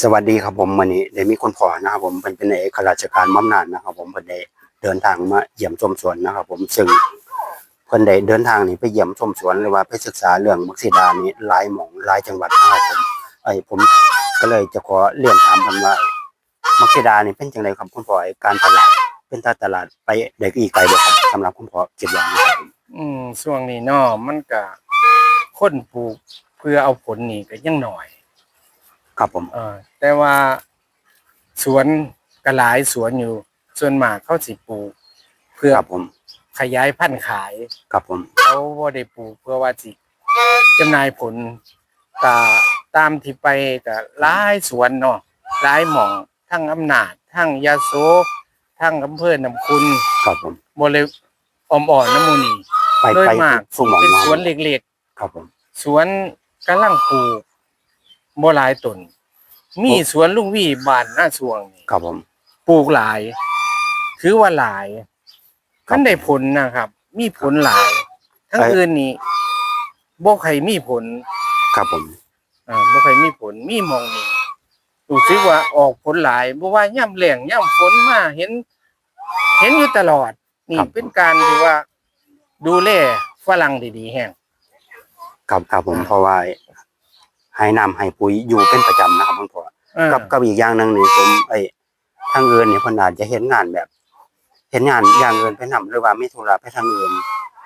สวัสดีครับผมวันนี้ได้มีคนขอนะครับผมเป็นเป็นเอกราชการบำนาญนะครับ ผมเพิ่นได้เดินทางมาเยี่ยมชมสวนนะครับ ผมซึ่งเพิ่นได้เดินทางนี่ไปเยี่ยมชมสวนหรือว่าไปศึกษาเรื่องมักซิดานี่หลายหม่องหลายจังหวัดนะครับผมไอ้ผมก็เลยจะขอเรียนถามเพิ่นว่ามักซิดานี่เป็นจังไดครับคุณพ่อการตลาดเป็นตาตลาดไปได้อีกไกลบ่ครับสำหรับคุณพ่อคิดว่านะครับอืมช่วงนี้เนาะมันก็คนปลูกเพื่อเอาผลนี่ก็ยังหน่อย ครับผม เออแต่ว่าสวนก็หลายสวนอยู่ ส่วนมากเขาสิปลูกเพื่อครับผม ขยายพันธุ์ขาย ครับผม เขาบ่ได้ปลูกเพื่อว่าสิจำหน่ายผลก็ตามที่ไปก็หลายสวนเนาะหลายหม่องทั้งอำนาจทั้งยาโสทั้งอำเภอน้ำคุณครับผม บ่เลยอมอ่อนน้ำมูนี่ไปโดยไปมากสุ่มหมองเป็นน้องสวนเล็กครับผม ๆ สวนกำลังปลูก บ่หลายต้นมีสวนลุงวี่บ้านหน้าสวงนี่ครับผมปลูกหลายคือว่าหลายครับมันได้ผลนะครับ มีผลหลาย ทั้งเอ้ยอื่นนี่บ่ใครมีผล ครับผมอ่าบ่ใครมีผลมีหมองนี่รู้สึกว่าออกผลหลายบ่ว่าย่ำแล้งย่ำฝนมาเห็น เห็นอยู่ตลอด นี่เป็นการที่ว่าดูแลฝรั่งดีๆแฮงครับครับผมเพราะว่า ให้น้ำให้ปุ๋ยอยู่เป็นประจำนะครับคุณพ่อเออกับกับอีกอย่างหนึงนี่ผมไอ้ทางอื่นนี่เพิ่นอาจจะเห็นงานแบบ เห็นงานอย่างอื่นไปนำหรือว่ามีธุระไปทางอื่น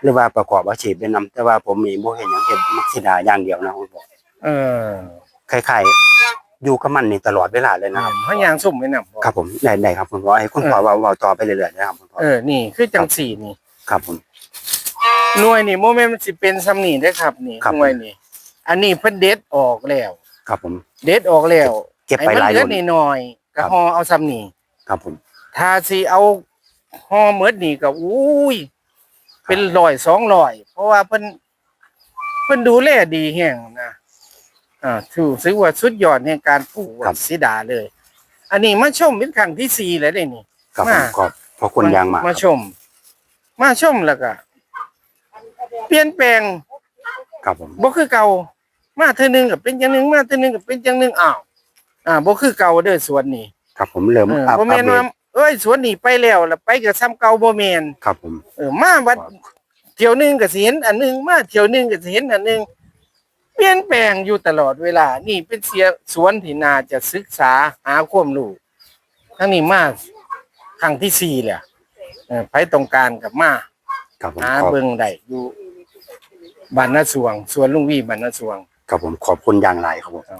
หรือว่าประกอบอาชีพไปนำแต่ว่าผมนี่บ่เห็นหยังเฮ็ดมักสิดาอย่างเดียวนะคุณพ่อเออคล้ายๆอยู่กับมันนี่ตลอดเวลาเลยนะครับพะยางสุ่มไว้นำครับผมได้ได้ครับคุณพ่อให้คุณพ่อเว้าเว้าต่อไปเรื่อยๆนะครับคุณพ่อเออนี่คือจังสี่นี่ครับผมหน่วยนี่โมเมนต์มันสิเป็นซ้ำนี่ได้อครับ นี่ครับหน่วยนี่ อันนี้เพิ่นเด็ดออกแล้ว ครับผม เด็ดออกแล้วเก็บไอ้ไปมันหลายเหลือรุ่นนี่น้อยก็ครับห่อเอาซ้ำนี่ครับผมถ้าสิเอาห่อเมิดนี่ก็อุ้ยเป็นร้อยสองร้อย เพราะว่าเพิ่นเพิ่นดูแลดีแห้งนะอ่าถือซื้อว่าสุดยอดในการปลูกวัสิดาเลย อันนี้มาชมเป็นครั้งที่สี่แล้วเด้นี่ครับผมมาขอบขอบคุณอย่างมากมาชม มาชมแล้วก็เปลี่ยนแปลงครับผมบ่คือเก่า มาเทื่อนึงก็เป็นอย่างหนึงมาเทื่อนึงก็เป็นอย่างหนึงอ้าวอ่าบ่คือเก่าเด้อสวนนี่ครับผมเริ่มเอออัพบ่อัแม่นปเดว่าตเอ้ยสวนนี่ไปแล้วแล้วไปก็ซ้ำเก่าบ่แม่นครับผม เออมาวัดเที่ยวหนึงก็สิเห็นอันหนึงมาเที่ยวหนึงก็สิเห็นอันหนึงเปลี่ยนแปลงอยู่ตลอดเวลา นี่เป็นเสียสวนที่น่าจะศึกษาหาความรู้ทั้งนี้มาครั้งที่สี่แล้วเออไปตรงการกับมา ครับผมหาขอบเบิ่งได้อยู่บ้านนาสวง สวนลุงวี่บ้านนาสวง ครับผมขอบคุณอย่างไรครับผมครับ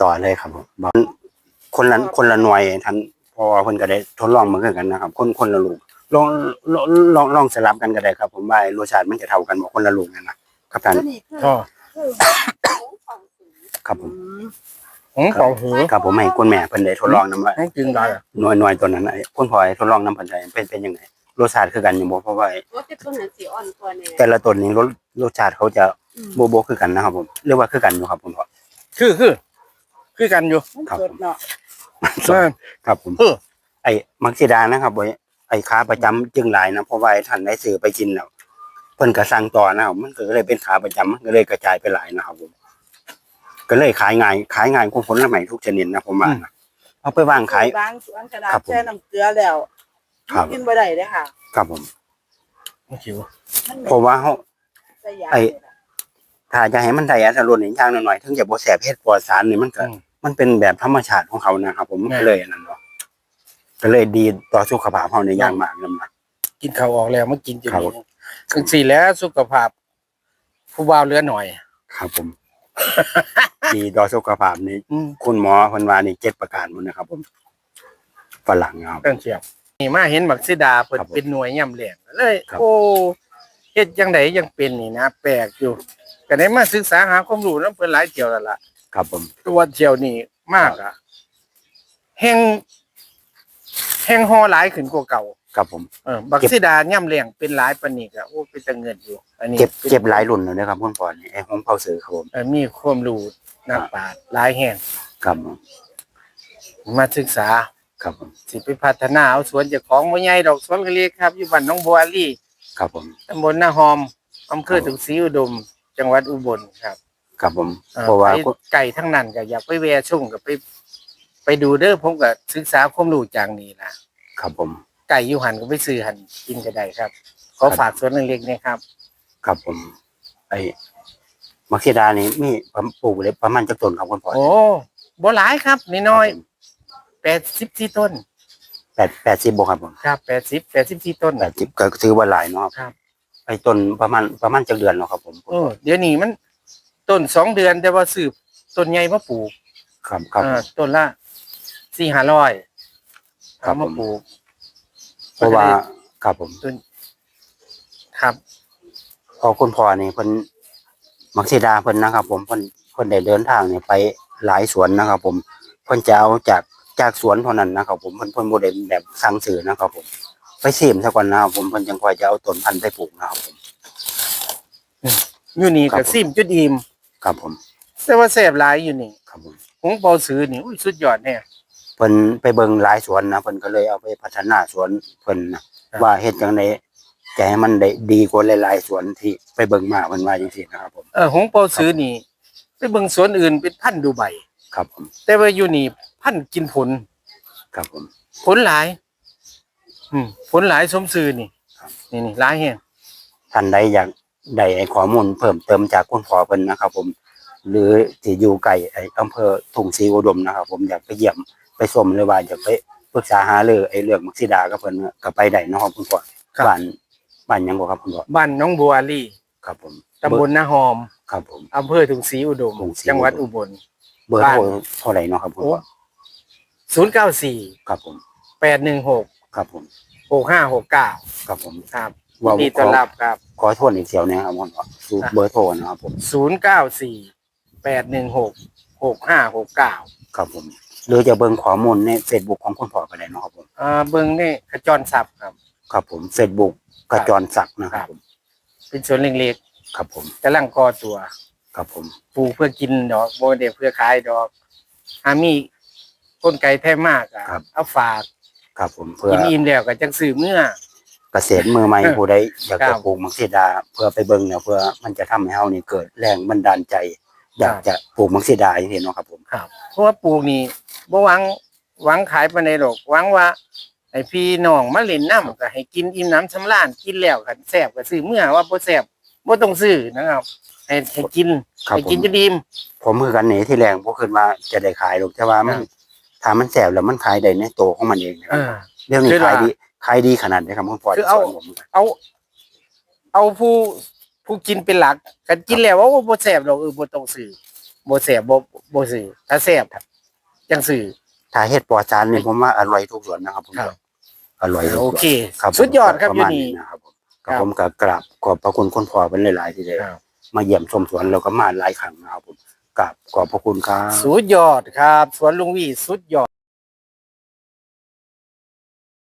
ต่อเลยครับผมบางคนละคนละหน่วยท่านพอเพิ่นก็ได้ทดลองมาคือกันนะครับ คนคนละลูกลองลองลองลองสลับกันก็ได้ครับ ผมว่ารสชาติมันจะเท่ากันบ่คนละลูกนั่นนะครับท่านตัวนี้คือก็คือของสีครับผมหงเป่าหูครับผมให้คุณแม่เพิ่นได้ทดลองนำว่าหงจึงได้อะหน่วยหน่วยตัวนั้นไอ้คุณพ่อให้ทดลองนำเพิ่นได้เป็นเป็นยังไงรสชาติคือกันอยู่บ่เพราะว่ารถจะต้นนั้นสีอ่อนกว่าเนี่ยแต่ละต้นนี้รสรสชาติเขาจะ อืมบ่บ่คือกันนะครับผมเรียกว่าคือกันอยู่ครับคุณพ่อคือคือ คือกันอยู่มันครับสดเนาะเออครับผมเออไอ้มักซิดานะครับบ่ไอ้ค้าประจำจึงหลายนะเพราะว่าท่านได้ซื้อไปกินแล้วเพิ่นก็สั่งต่อนะครับมันก็เลยเป็นขาประจำมันก็เลยกระจายไปหลายนะครับผมก็เลยขายง่ายขายง่ายกว่าผลไม้ทุกชนิดนะผมว่านะเอาไปวางขายบางสวนกระดาครัษบผมแช่น้ำเกลือแล้วครับกินบ่ได้เด้อค่ะ ครับผมหิวมันเพราะว่าเฮาสยามไอ้ ถ้าจะให้มันได้อัตรรสอีกอย่างหน่อยๆถึงจะบ่แสบเฮ็ดปลอดสารนี่มันก็อืม มันเป็นแบบธรรมชาติของเขานะครับผมมันแม่ก็เลยอันนั้นเนาะก็เลยดีต่อสุขภาพเฮาในอย่างมากนำนะกินข้าวออกแล้วมากินจะครับมีซึ่งสี่แล้วสุขภาพ ผู้บ่าวเหลือหน่อย ครับผม ดีต่อสุขภาพนี่อืมคุณหมอเพิ่นว่านี่เจ็ดประการหมดนะครับ ผมฝรั่งครับเรื่องเชียบนี่มาเห็นบักซิดาเพิ่นครับผมเป็นหน่วยย่ำแหลงเลย ครับ โอ้เฮ็ดจังไดยังเป็นนี่นะแปลกอยู่ ก็ได้มาศึกษาหาความรู้นำเพิ่นหลายเที่ยวแล้วล่ะครับผมตัวเที่ยวนี่มากอะแห่งแห่งฮอหลายขึ้นกว่าเก่าครับผมเออบักซิดาย่ำแหลงเป็นหลายปานนี้ก็โอ้เป็นตะเงินอยู่ อันนี้เก็บป็นเก็บหลายรุ่นเลยนะครับคุณพ่อนี่ไอ้ของเผาเสือครับผมเอ่อมีความรู้นักปราชญ์หลายแห่งครับผมมาศึกษาครับผมสิไปพัฒนาเอาสวนเจ้าของบ่ใหญ่ดอกสวนเล็กๆครับ อยู่บ้านหนองบัวลี่ ครับผมตำบลนาหอมอำเภอถุงศรีอุดม จังหวัดอุบลครับครับผม อ่าเพราะว่า ไปไก่ทั้งนั้นก็อยากไปแวะช่วงก็ไป ไปดูเด้อผมก็ศึกษาความรู้จากนี้นะครับผม ไก่อยู่หันก็ไปซื้อหันกินก็ได้ครับ ขอฝากสวนเล็กๆนะครับ ครับผม ไอ้มักซิดานี่มีผมปลูกเลยประมาณจักต้นครับคุณพ่อโอ้บ่หลายครับน้อยๆแปดสิบสี่ต้นแปดแปดสิบบ่ครับผมครับแปดสิบแปดสิบสี่ต้น แปดสิบก็ถือว่าหลายเนาะครับ ไอ้ต้นประมาณประมาณจักเดือนเนาะครับ ผมเออเดี๋ยวนี้มันต้นสองเดือนแต่ว่าสืบต้นใหญ่มาปลูกครับครับอ่าต้นละสี่ห้าร้อยครับเอามาผมปลูก เพราะว่าครับผมต้น ครับ พอคุณพ่อนี่เพิ่นมักซิดาเพิ่นนะครับ ผมเพิ่นเพิ่นได้เดินทางนี่ไปหลายสวนนะครับ ผมเพิ่นจะเอาจากจากสวนเท่านั้นนะครับ ผมเพิ่นเพิ่นบ่ได้แบบสั่งซื้อนะครับ ผม ไปซิมซะก่อนนะครับผมเพิ่นจังค่อยจะเอาต้นพันธุ์ไปปลูกนะครับผม อยู่นี่ครัก็บผม ซิมจุดอิ่มครับผมแต่ว่าแสบหลายอยู่นี่ครับผมหงเปาซื้อนี่อุ้ยสุดยอดเนี่ยเพิ่นไปเบิ่งหลายสวนนะเพิ่นก็เลยเอาไปพัฒนาสวนเพิ่นนะครับ ว่าเฮ็ดจังไดจะให้มันได้ดีกว่าหลายๆสวนที่ไปเบิ่งมาเพิ่นว่าจังซี่นะครับ ผมเออหงเปาซื้อนี่ไปเบิ่งสวนอื่นเป็นพันธุ์ดูใบ ครับผมแต่ว่าอยู่นี่พันธุ์กินผล ครับผมผลหลาย อืมผลหลายสมซื้อนี่ครับนี่นี่หลายแฮงท่านใดอยากได้ไอ้ข้อมูลเพิ่มเติมจากคุณพ่อเพิ่นนะครับ ผม หรือที่อยู่ไกลไอ้อำเภอทุ่งศรีอุดมนะครับ ผมอยากไปเยี่ยมไปชมหรือว่าอยากไปปรึกษาหารือไอ้เรื่องมักซิดากับเพิ่นก็ไปได้เนาะครับคุณพ่อบ้านบ้านหยังบ่ครับคุณพ่อบ้านน้องบัวลีครับผมตำบลนาหอมครับผม อำเภอถุงศรีอุดมถุงศรีจังหวัดอุบล เบอร์โทรเท่าไหร่เนาะครับคุณโอ้พ่อศูนย์เก้าสี่ครับผม แปดหนึ่งหก ครับผมหกห้าหกเก้าครับผมครับว่าดีต้อนรับครับขอโทษอีกเสียวนะครับผมสูเบอร์โทรนะครับผมศูนย์เก้าสี่แปดหนึ่งหกหกห้าหกเก้าครับผมหรือจะเบิ่งข้อมูลใน Facebook ของคุณพ่อก็ได้เนาะครับผมอ่าเบิ้งนี่ขจรศัพท์ครับ ครับผม Facebook กระจรศักดิ์นะครับผมเป็นสวนเล็กครับผมๆกำลังก่อตัว ครับผมปลูกเพื่อกินดอกโบเดเพื่อขายดอกอามีก้นไก่แท้มากอะเอาฝาก ครับผมเพื่อกินอิ่มแล้วก็จังซื้อเมื่อเกษตรมือใหม่เออผู้ใดอยากครัจะบปลูกมักซิดา เพื่อไปเบิ่งเนี่ยเพื่อมันจะทำให้เฮานี่เกิดแรงบันดาลใจ อยากครับจะปลูกมักซิดาอย่างที่เห็นเนาะครับผมครับ เพราะว่าปลูกนี่บ่หวังหวังขายไปในโลกหวังว่าให้พี่น้องมาเล่นน้ำก็ให้กินอิ่มน้ำชำราญกินแล้วก็แซ่บก็ซื้อเมื่อว่าบ่แซ่บบ่ต้องซื้อนะครับให้ให้กินครับให้ผกินมจะดีมผมคือกันนี่ที่แรงบ่คิดว่าจะได้ขายหรอกแต่ว่ามันครับ ถ้ามันแสบแล้วมันขายได้ในโตวของมันเองนะคเอรับอเรื่องนี้คือขายว่าดีขายดีขนาดไหนครับคุณพ่อคือเอาสนผมเอา เอาผู้ผู้กินเป็นหลักกันกินแล้วว่าบ่แซ่บดอกเออบ่ต้องซื้อบ่แซ่บบ่บ่ซื้อถ้าแซ่บจังซื้อถ้าเฮ็ดปลอดสารนี่ผมว่าอร่อยทุกส่วนนะครับผมครับอร่อยทุกโอส่วนเคครับผมสุดยอดครับประอยู่มาณนี่นะครับผมครับผมก็กราบขอบพระคุณคุณพ่อเป็นหลาย ๆ ที่ได้ครับมาเยี่ยมชมสวนแล้วก็มาหลายครั้งนะครับผม กราบขอบพระคุณครับ สุดยอดครับ สวนลุงวีสุดยอด